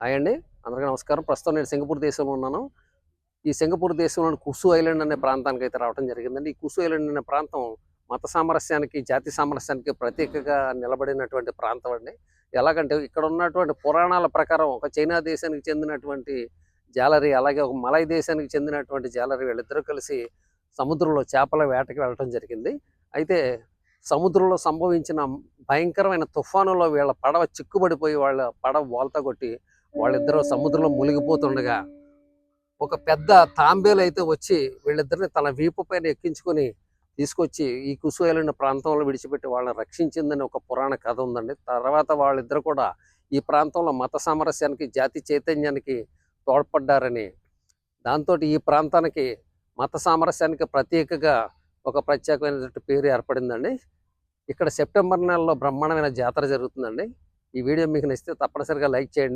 Hi అండి. అందరికీ నమస్కారం. ప్రస్తుతం నేను సింగపూర్ దేశంలో ఉన్నాను. ఈ సింగపూర్ దేశంలోని కుసు ఐలాండ్ అనే ప్రాంతానికి అయితే రావడం జరిగిందండి. ఈ కుసు ఐలాండ్ అనే ప్రాంతం మత సామరస్యానికి జాతి సామరస్యానికి ప్రత్యేకగా నిలబడినటువంటి ప్రాంతం అండి. ఎలాగంటే ఇక్కడ ఉన్నటువంటి పురాణాల ప్రకారం ఒక చైనా దేశానికి చెందినటువంటి జాలరీ అలాగే ఒక మలై దేశానికి చెందినటువంటి జాలరీ వీళ్ళిద్దరూ కలిసి సముద్రంలో చేపల వేటకి వెళ్ళటం జరిగింది. అయితే సముద్రంలో సంభవించిన భయంకరమైన తుఫానులో వీళ్ళ పడవ చిక్కుబడిపోయి వాళ్ళ పడవ బోల్తా కొట్టి వాళ్ళిద్దరూ సముద్రంలో మునిగిపోతుండగా ఒక పెద్ద తాంబేలు అయితే వచ్చి వీళ్ళిద్దరిని తన వీపు పైన ఎక్కించుకొని తీసుకొచ్చి ఈ కుసు ప్రాంతంలో విడిచిపెట్టి వాళ్ళని రక్షించిందని ఒక పురాణ కథ ఉందండి. తర్వాత వాళ్ళిద్దరు కూడా ఈ ప్రాంతంలో మత సామరస్యానికి జాతి చైతన్యానికి తోడ్పడ్డారని. దాంతో ఈ ప్రాంతానికి మత సామరస్యానికి ప్రత్యేకగా ఒక ప్రత్యేకమైనటువంటి పేరు ఏర్పడిందండి. ఇక్కడ సెప్టెంబర్ నెలలో బ్రహ్మాండమైన జాతర జరుగుతుందండి. ఈ వీడియో మీకు నచ్చితే తప్పనిసరిగా లైక్ చేయండి.